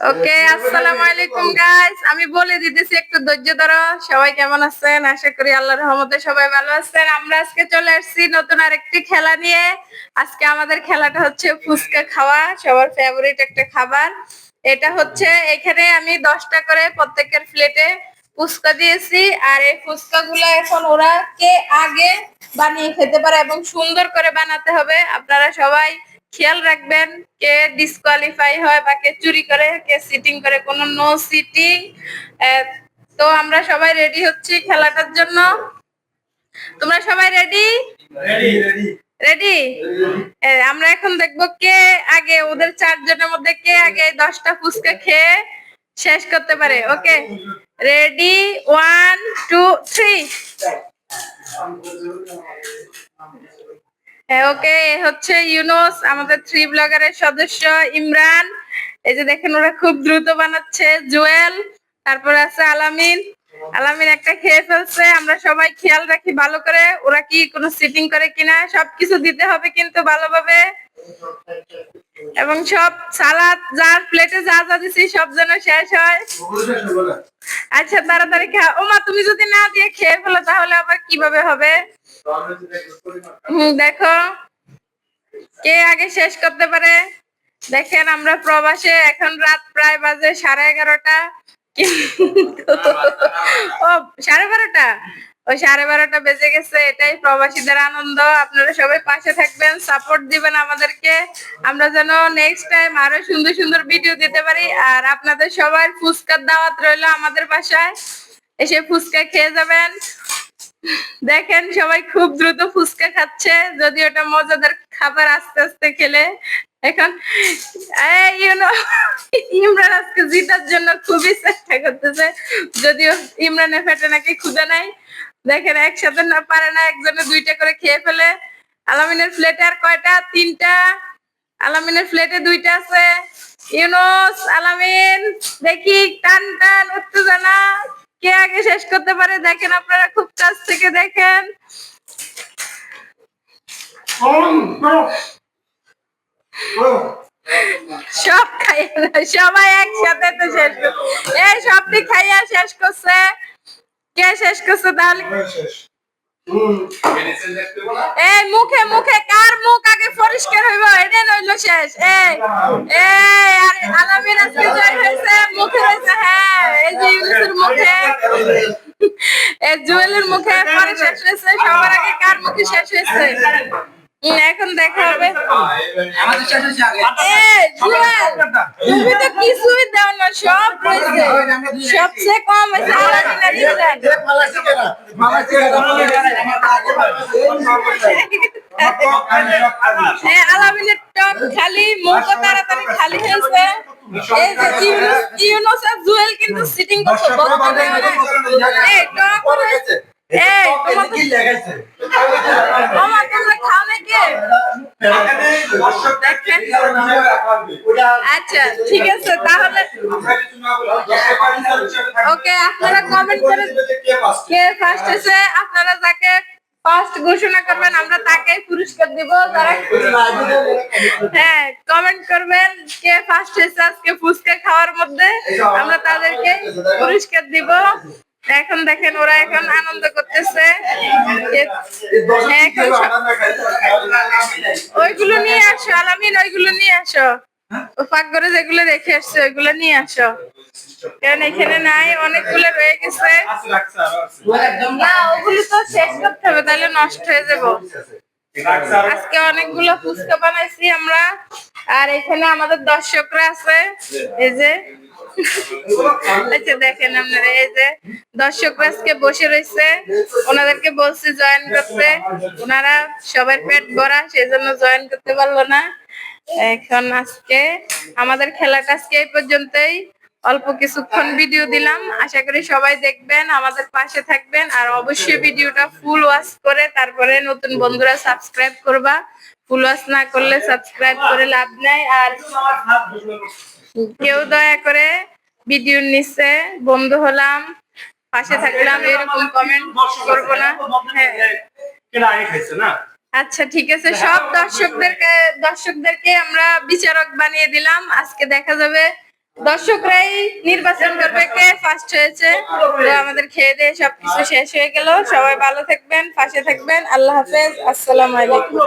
ওকে আসসালামু আলাইকুম গাইস আমি বলে দিতেছি, একটু ধৈর্য ধরো। সবাই কেমন আছেন? আশা করি আল্লাহর রহমতে সবাই ভালো আছেন। আমরা আজকে চলে আসছি নতুন আরেকটি খেলা নিয়ে। আজকে আমাদের খেলাটা হচ্ছে ফুচকা খাওয়া, সবার ফেভারিট একটা খাবার। এটা হচ্ছে, এখানে আমি দশটা করে প্রত্যেকের প্লেটে ফুচকা দিয়েছি। আর এই ফুচকা গুলো এখন ওরা কে আগে বানিয়ে খেতে পারে এবং সুন্দর করে বানাতে হবে। আপনারা সবাই খেয়াল রাখবেন কে ডিসকোয়ালিফাই হয় বা কে চুরি করে কে সিটিং করে কোনো নো সিটিং তো আমরা সবাই রেডি হচ্ছি খেলাটার জন্য। তোমরা সবাই রেডি রেডি রেডি রেডি আমরা এখন দেখব কে আগে ওদের চারজনের মধ্যে কে আগে দশটা ফুচকা খেয়ে শেষ করতে পারে। Okay? Ready one two three okay হচ্ছে ইউনুস, আমাদের থ্রি ব্লগারের সদস্য ইমরান। এই যে দেখেন, ওরা খুব দ্রুত বানাচ্ছে। জুয়েল, তারপর আছে আলামিন। আলামিন একটা খেয়ে ফেলছে, আমরা সবাই খেয়াল রাখি ভালো করে, ওরা কি কোনো সিটিং করে কিনা, সবকিছু দিতে হবে কিন্তু ভালোভাবে। এবং সব সালাদ, যার প্লেটে যা যা দিছি, সব যেন শেষ হয়। আচ্ছা তাড়াতাড়ি খা। ওমা, তুমি যদি না দিয়ে খেয়ে ফেলো, তাহলে আবার কীভাবে হবে? দেখো। কে আগে শেষ করতে পারে? দেখেন, আমরা প্রবাসে এখন রাত প্রায় বাজে সাড়ে এগারোটা। ও, সাড়ে বারোটা? ওই সাড়ে বারোটা বেজে গেছে, এটাই প্রবাসীদের আনন্দ। আপনারা সবাই পাশে থাকবেন সাপোর্ট দিবেন আমাদেরকে। আমরা যেন নেক্সট টাইম আরও সুন্দর সুন্দর ভিডিও দিতে পারি। আর আপনাদের সবার ফুচকার দাওয়াত রইল আমাদের বাসায়। এসে ফুচকা খেয়ে যাবেন। দেখেন সবাই খুব দ্রুত ফুচকা খাচ্ছে, যদি ওটা মজাদার খাবার আস্তে আস্তে খেলে। এখন ইউনো ইমরান আজকে জিতার জন্য খুবই চেষ্টা করতেছে, যদিও ইমরানের পেটে নাকি ক্ষুদা নাই। দেখেন, একসাথে না পারে না, একজনে দুইটা করে খেয়ে ফেলে। আলামিনের প্লেটে আর কয়টা? তিনটা। আলামিনের প্লেটে দুইটা আছে। ইউনুস, আলামিন, দেখি, টান টান, উত্তেজনা। কে আগে শেষ করতে পারে? দেখেন আপনারা খুব কাছ থেকে দেখেন। সব সবাই একসাথে তো শেষ এই সবটি খাইয়া শেষ করছে। কে শেষ করছে তাহলে? মুখে মুখে, কার মুখ আগে পরিষ্কার হইব? এটা নইলো শেষ। এই আলামিন আজকে জয় হয়েছে, মুখে হয়েছে হ্যাঁ এই যে ইউনুসের মুখে। জুয়েলের মুখে পরে শেষ হয়েছে সবার আগে কার মুখে শেষ হয়েছে? এখন দেখা হবে। আমাদের শেষ হয়েছে আগে এই জুয়েল তুমি তো কিছুই দাও না সব রয়েছে সবচেয়ে কম হয়েছে হ্যাঁ আলামিনের টক খালি মুখও তাড়াতাড়ি খালি হয়েছে। এই যে ইউনুস ইউনুস আর জুয়েল কিন্তু সিটিং করছে এই টক হয়েছে এই তোমার মামা তোমরা খাও নাকি আচ্ছা ঠিক আছে তাহলে ওকে আপনারা কমেন্ট করে কে ফার্স্ট? হয়েছে আপনারা যাকে ফার্স্ট ঘোষণা করবেন আমরা তাকেই পুরস্কার দিব যারা হ্যাঁ কমেন্ট করবেন কে ফার্স্ট হয়েছে আজকে ফুচকা খাওয়ার মধ্যে। আমরা তাদেরকে পুরস্কার দিব। এখন দেখেন ওরা এখন আনন্দ করতেছে। হ্যাঁ, ওইগুলো নিয়ে আসো আলামিন ওইগুলো নিয়ে আসো। পাক করে যেগুলো রেখে আসছে ওইগুলো নিয়ে আসো। কারণ এখানে নাই? অনেকগুলো রয়ে গেছে। না, ওগুলো তো শেষ করতে হবে, তাহলে নষ্ট হয়ে যাব। আজকে অনেকগুলো ফুচকা বানাইছি আমরা। আর এখানে আমাদের দর্শকরা আছে। এই যে দেখেন আপনারা, এই যে। দর্শকরা আজকে বসে রয়েছে। ওনাদেরকে বলছি জয়েন করতে। ওনারা সবার পেট ভরা, সেজন্য জয়েন করতে পারল না। এখন আজকে আমাদের খেলাটা আজকে এই পর্যন্তই। অল্প কিছুক্ষণ ভিডিও দিলাম। আশা করি সবাই দেখবেন, আমাদের পাশে থাকবেন, আর অবশ্যই ভিডিওটা ফুল ওয়াচ করে তারপরে নতুন বন্ধুরা সাবস্ক্রাইব করবা। ফুল ওয়াচ না করলে সাবস্ক্রাইব করে লাভ নাই। আর কেউ দয়া করে ভিডিওর নিচে বন্ধু হলাম, পাশে থাকলাম, এরকম কমেন্ট করব না। হ্যাঁ। আচ্ছা ঠিক আছে। সব দর্শকদেরকে দর্শকদেরকে আমরা বিচারক বানিয়ে দিলাম। আজকে দেখা যাবে দর্শকরাই নির্বাচন করবে কে ফার্স্ট হয়েছে। আমাদের খেয়ে দিয়ে সবকিছু শেষ হয়ে গেল। সবাই ভালো থাকবেন ফাঁসে থাকবেন। আল্লাহ হাফেজ। আসসালামু আলাইকুম।